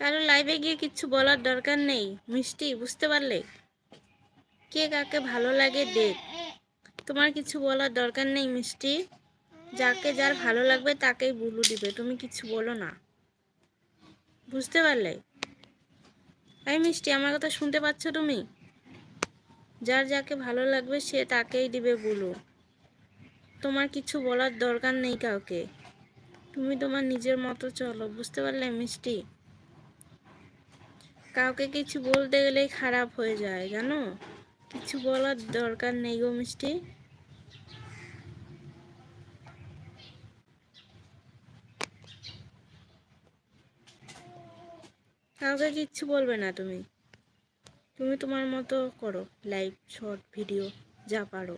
কারও লাইভে গিয়ে কিছু বলার দরকার নেই। মিষ্টি, বুঝতে পারলে? কে কাকে ভালো লাগে দেখ। তোমার কিছু বলার দরকার নেই, মিষ্টি। যাকে যার ভালো লাগবে তাকেই বুলু দিবে, তুমি কিছু বলো না। বুঝতে পারলে? এই মিষ্টি, আমার কথা শুনতে পাচ্ছ তুমি? যার যাকে ভালো লাগবে সে তাকেই দিবে বুলু। তোমার কিছু বলার দরকার নেই কাউকে। তুমি তোমার নিজের মতো চলো, বুঝতে পারলে মিষ্টি? কাউকে কিছু বলতে গেলেই খারাপ হয়ে যায়, জানো? কিছু বলার দরকার নেই গো মিষ্টি। কাউকে কিচ্ছু বলবে না তুমি। তুমি তোমার মতো করো লাইভ শর্ট, ভিডিও, যা পারো।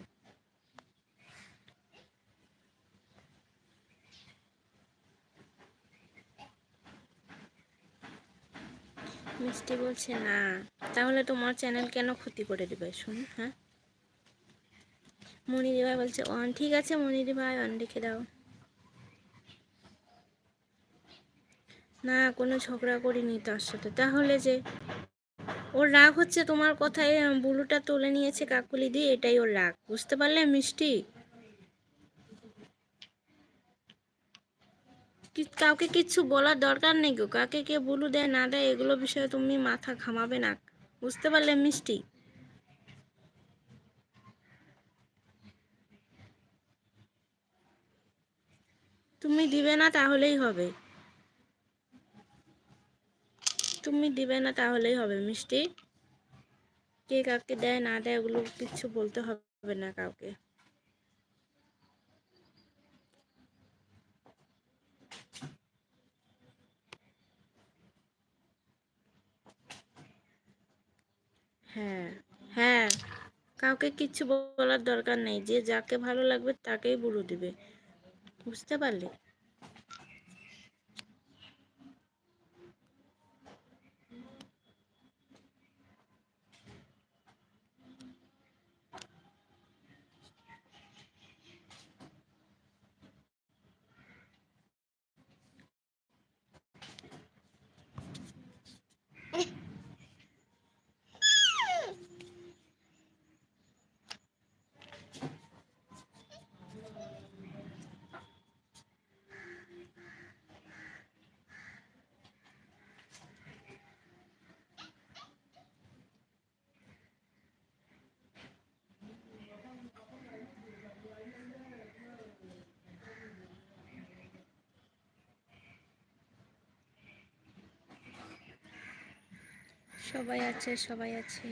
মিষ্টি বলছে না। তাহলে তোমার চ্যানেল কেন ক্ষতি করে দেবে? শুন হ্যাঁ? মনিদি ভাই বলছে, অন ঠিক আছে মনিদি ভাই অন রেখে দাও। না, কোনো ঝগড়া করিনি তার সাথে। তাহলে যে ওর রাগ হচ্ছে তোমার কথায় বুলুটা তুলে নিয়েছে কাকুলি দিয়ে এটাই ওর রাগ। বুঝতে পারলে, মিষ্টি? কাউকে কিচ্ছু বলার দরকার নেই গো। কাকে কে বুলু দেয়, না দেয়, এগুলো বিষয়ে তুমি মাথা ঘামাবে না। বুঝতে পারলে, মিষ্টি? তুমি দিবে না, তাহলেই হবে। তুমি দিবে না, তাহলেই হবে, মিষ্টি। কে কাকে দেয়, না দেয় ওগুলো কিচ্ছু বলতে হবে না কাউকে হ্যাঁ হ্যাঁ কাউকে কিচ্ছু বলার দরকার নেই। যে যাকে ভালো লাগবে তাকেই বুড়ো দিবে। বুঝতে পারলে? সবাই আছে সবাই আছে।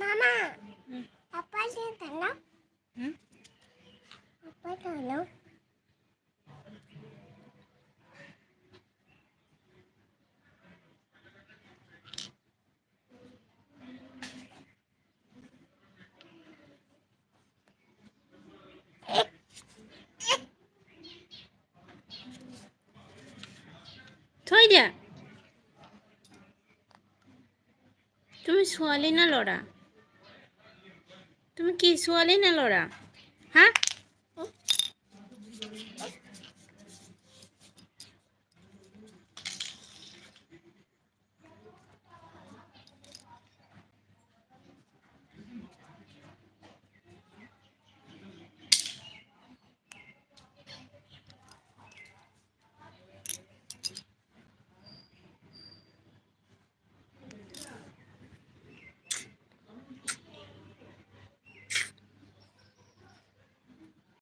Hmm. apa sih tanam? হুম Apa tanam? থই দিয়া তুমি ছোৱালী না ল'ৰা তুমি কি ছোৱালী না ল'ৰা হা